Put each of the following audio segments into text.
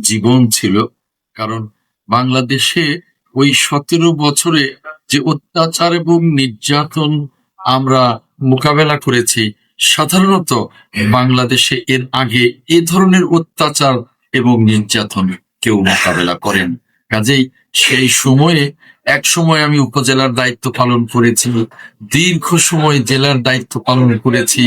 জীবন ছিল। কারণ বাংলাদেশে ওই সতেরো বছরে যে অত্যাচার এবং নির্যাতন আমরা মোকাবেলা করেছি, সাধারণত বাংলাদেশে এর আগে এ ধরনের অত্যাচার এবং নির্যাতন কেউ মোকাবেলা করেন। কাজেই সেই সময়ে, এক সময় আমি উপজেলার দায়িত্ব পালন করেছি, দীর্ঘ সময় জেলার দায়িত্ব পালন করেছি,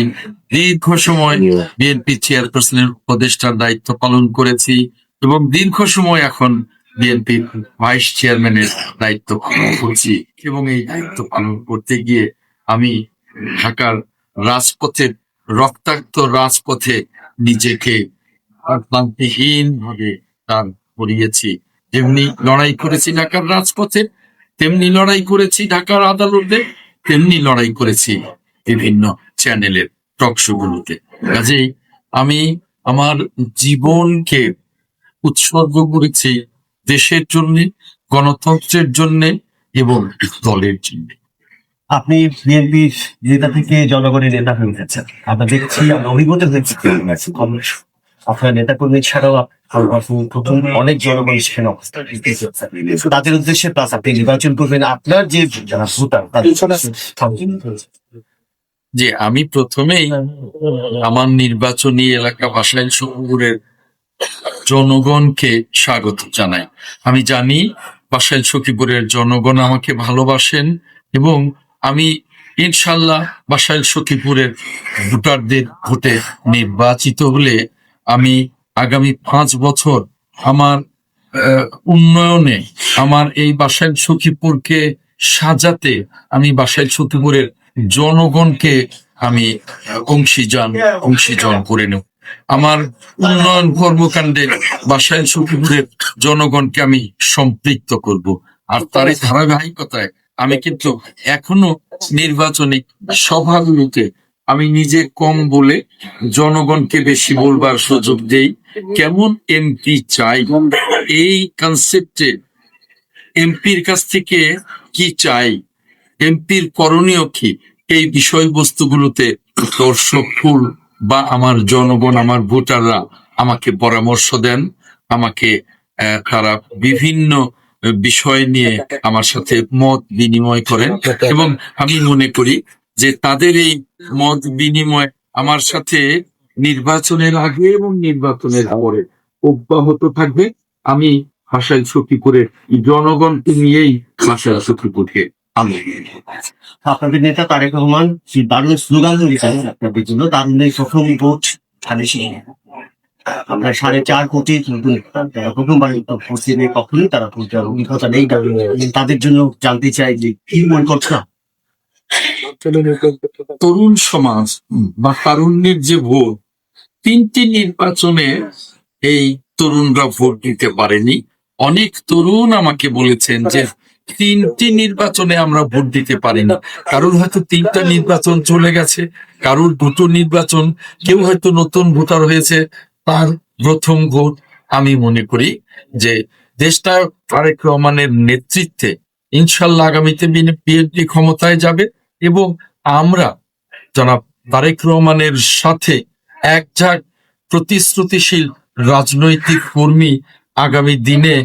দীর্ঘ সময় বিএনপি চেয়ারপারসনের উপদেষ্টার দায়িত্ব পালন করেছি এবং দীর্ঘ সময় এখন বিএনপি ভাইস চেয়ারম্যানের দায়িত্ব পালন করছি এবং এই দায়িত্ব পালন করতে গিয়ে আমি ঢাকার রাজপথের রক্তাক্ত রাজপথে নিজেকে ক্লান্তিহীন ভাবে তার করিয়েছি। যেমনি লড়াই করেছি ঢাকার রাজপথে, তেমনি লড়াই করেছি ঢাকার আদালতে, তেমনি লড়াই করেছি বিভিন্ন চ্যানেলের টক শো গুলোতে কাজেই আমি আমার জীবনকে উৎসর্গ করেছি দেশের জন্য গণতন্ত্রের জন্য এবং দলের জন্য। আপনি বিএনপির নেতা থেকে জনগণের নেতা হয়ে গেছেন আমরা দেখছি আমরা অভিজ্ঞতা হয়েছি আপনার নেতা কর্মী ছাড়াও অনেক জনগণ সেখানে তাদের উদ্দেশ্যে প্লাস আপনি নির্বাচন করবেন আপনার যে যে আমি প্রথমেই আমার নির্বাচনী এলাকা বাসাইল শহরের জনগণকে স্বাগত জানাই। আমি জানি বাসাইল সখীপুরের জনগণ আমাকে ভালোবাসেন এবং আমি ইনশাল্লাহ বাসাইল সখীপুরের ভোটারদের ভোটে নির্বাচিত হলে আমি আগামী পাঁচ বছর আমার উন্নয়নে আমার এই বাসাইল সখীপুরকে সাজাতে আমি বাসাইল সখীপুরের জনগণকে আমি অংশীজন অংশীজন করে নেব। আমার উন্নয়ন কর্মকাণ্ডে বাসাইল সখীপুরের জনগণকে আমি সম্পৃক্ত করব। আর তার এই ধারাবাহিকতায় আমি কিন্তু এখনও নির্বাচনী সভাগুলোতে আমি নিজে কম বলে জনগণকে বেশি বলবার সুযোগ দেই। কেমন এমপি চাই? এই কনসেপ্টে এমপির কাছ থেকে কি চাই? এমপির করণীয় কি? এই বিষয়বস্তুগুলোতে দর্শক ফুল বা আমার জনগণ, আমার ভোটাররা আমাকে পরামর্শ দেন, আমাকে তারা বিভিন্ন বিষয় নিয়ে আমার সাথে মত বিনিময় করেন। এবং আমি মনে করি যে তাদের এই মত বিনিময় আমার সাথে নির্বাচনের আগে এবং নির্বাচনের পরে অব্যাহত থাকবে। আমি ভাষায় সখীপুরের জনগণকে নিয়েই ভাষায় সখীপুরকে আমি আপনাদের নেতা তারেক রহমান সেই দারুণ স্লোগান দিয়েছেন আপনাদের প্রথম ভোট সাড়ে আপনার সাড়ে চার কোটি প্রথমবার কখনোই তারা অভিজ্ঞতা নেই। তাদের জন্য জানতে চাই যে কি মনে করছে তরুণ সমাজ বা তারুণ্যের যে ভোট, তিনটি নির্বাচনে এই তরুণরা ভোট দিতে পারেনি। অনেক তরুণ আমাকে বলেছেন যে তিনটি নির্বাচনে আমরা ভোট দিতে পারিনি কারোর হয়তো তিনটা নির্বাচন চলে গেছে, কারোর দুটো নির্বাচন, কেউ হয়তো নতুন ভোটার হয়েছে, তার প্রথম ভোট আমি মনে করি যে দেশটা তারেক রহমানের নেতৃত্বে ইনশাল্লাহ আগামীতে বিএনপি ক্ষমতায় যাবে এবং আমরা জনাব তারেক রহমানের সাথে এক ঝাঁক প্রতিশ্রুতিশীল রাজনৈতিক কর্মী আগামী দিনে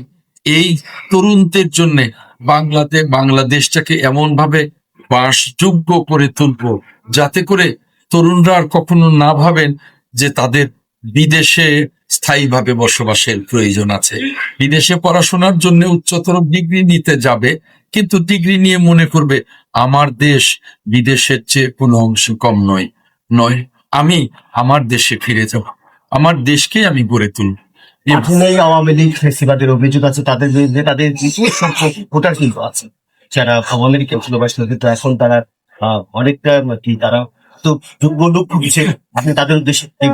এই তরুণদের জন্য বাংলাতে বাংলাদেশটাকে এমন ভাবে বাসযোগ্য করে তুলব যাতে করে তরুণরা আর কখনো না ভাবেন যে তাদের বিদেশে স্থায়ীভাবে বসবাসের প্রয়োজন আছে। বিদেশে পড়াশোনার জন্য উচ্চতর ডিগ্রি নিতে যাবে, কিন্তু ডিগ্রি নিয়ে মনে করবে, আমার দেশ বিদেশের চেয়ে কোনো অংশ কম নয়। নয়, আমি আমার দেশে ফিরে যাব। আমার দেশকে আমি গড়ে তুলব। আওয়ামী লীগ ফেসিবাদের অভিযোগ আছে, তাদের বিরুদ্ধে তাদের ভোটার কিন্তু আছে। যারা আওয়ামী লীগকে কিন্তু এখন তারা অনেকটা কি তারা তো যোগ্য কিছু আপনি তাদের উদ্দেশ্যে কি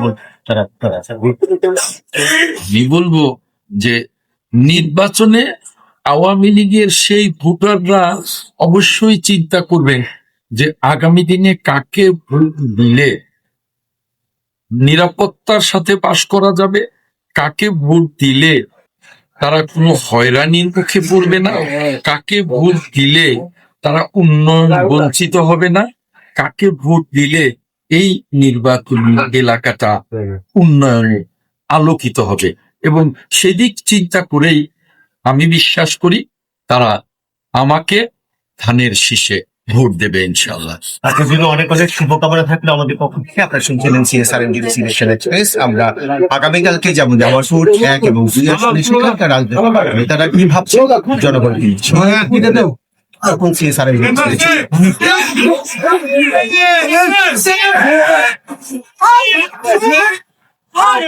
তারা আমি বলব যে নির্বাচনে আওয়ামী লীগের সেই ভোটাররা অবশ্যই চিন্তা করবে যে আগামী দিনে কাকে ভোট দিলে নিরাপত্তার সাথে পাশ করা যাবে। কাকে ভোট দিলে তারা কোনো হয়রানির মুখে পড়বে না? কাকে ভোট দিলে তারা উন্নয়ন বঞ্চিত হবে না? কাকে ভোট দিলে এই নির্বাচনী এলাকাটা উন্নয়নে আলোকিত হবে? এবং সেদিক চিন্তা করেই আমি বিশ্বাস করি তারা আমাকে ধানের শীষে ভোট দেবে ইনশাল্লাহ আজকের জন্য অনেক অনেক শুভকামনা থাকলে আমাদের পক্ষ থেকে আপনারা শুনছিলেন সিএসআর এমডির সিলেকশন এক্সপ্রেস। আমরা আগামীকালকে যেমন জামালপুর এক এবং দুই আসনে সেখানকার রাজনৈতিক নেতারা কি ভাবছে জনগণ কি এখন সিএসআর Oh,